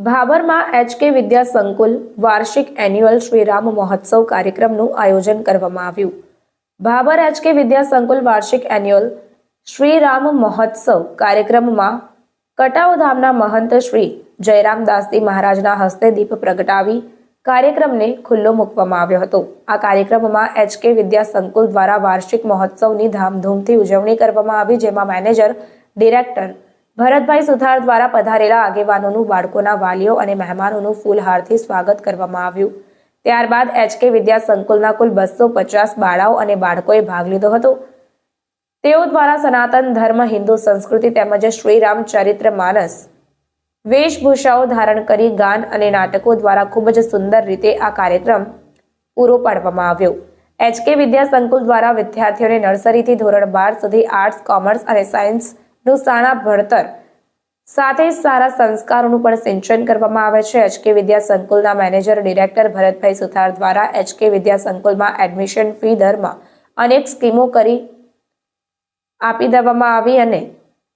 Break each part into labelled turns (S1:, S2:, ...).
S1: ભાભરમાં HK વિદ્યા સંકુલ વાર્ષિક annual Shriram મહોત્સવ કાર્યક્રમનું આયોજન કરવામાં આવ્યું. ભાભર એચકે વિદ્યા સંકુલ વાર્ષિક એન્યુઅલ શ્રીરામ મહોત્સવ કાર્યક્રમમાં કટાવ ધામના મહંત શ્રી જયરામદાસજી મહારાજના હસ્તે દીપ પ્રગટાવી કાર્યક્રમને ખુલ્લો મૂકવામાં આવ્યો હતો. આ કાર્યક્રમમાં એચકે વિદ્યા સંકુલ દ્વારા વાર્ષિક મહોત્સવની ધામધૂમથી ઉજવણી કરવામાં આવી, જેમાં મેનેજર, ડિરેક્ટર ભરતભાઈ સુથાર દ્વારા પધારેલા આગેવાનોનું, બાળકોના વાલીઓ અને મહેમાનોનું ફૂલહારથી સ્વાગત કરવામાં આવ્યું. ત્યારબાદ એચકે વિદ્યા સંકુલના કુલ બસો પચાસ બાળાઓ અને બાળકોએ ભાગ લીધો હતો. તેઓ દ્વારા સનાતન ધર્મ, હિન્દુ સંસ્કૃતિ તેમજ શ્રીરામ ચરિત્ર માનસ, વેશભૂષાઓ ધારણ કરી, ગાન અને નાટકો દ્વારા ખૂબ જ સુંદર રીતે આ કાર્યક્રમ પૂરો પાડવામાં આવ્યો. એચકે વિદ્યા સંકુલ દ્વારા વિદ્યાર્થીઓને નર્સરીથી ધોરણ બાર સુધી આર્ટ્સ, કોમર્સ અને સાયન્સનું સાણા ભણતર સાથે સારા સંસ્કારોનું પણ સિંચન કરવામાં આવે છે. એચકે વિદ્યા સંકુલના મેનેજર ડિરેક્ટર ભરતભાઈ સુથાર દ્વારા એચકે વિદ્યા સંકુલમાં એડમિશન ફી દરમાં અનેક સ્કીમો કરી આપી દેવામાં આવી અને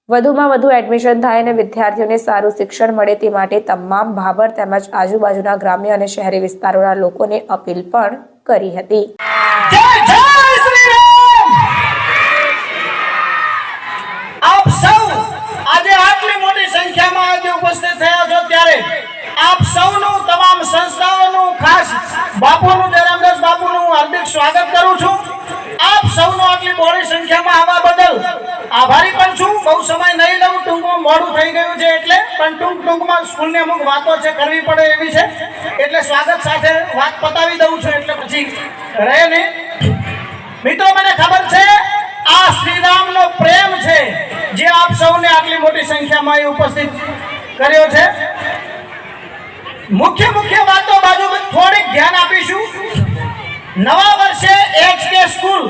S1: વધુમાં વધુ એડમિશન થાય અને વિદ્યાર્થીઓને સારું શિક્ષણ મળે તે માટે તમામ ભાભર તેમજ આજુબાજુના ગ્રામ્ય અને શહેરી વિસ્તારોના લોકોને અપીલ પણ કરી હતી.
S2: કરું છું. આપ સૌનો આટલી મોડી સંખ્યામાં આવવા બદલ આભારી પણ છું. બહુ સમય નહીં લઉં, ટૂંકમાં મોડું થઈ ગયું છે એટલે. પણ ટૂંક ટૂંકમાં સ્કૂલની અમુક વાતો છે, કરવી પડે એવી છે. એટલે સ્વાગત સાથે વાત પતાવી દઉં છું, એટલે પછી રહે નહીં. મિત્રો, મને ખબર છે, આ શ્રીરામનો પ્રેમ છે જે આપ સૌને આટલી મોટી સંખ્યામાં અહીં ઉપસ્થિત કર્યો છે. મુખ્ય મુખ્ય વાતો બાજુ થોડીક ધ્યાન આપીશું. નવા વર્ષે એચ કે સ્કૂલ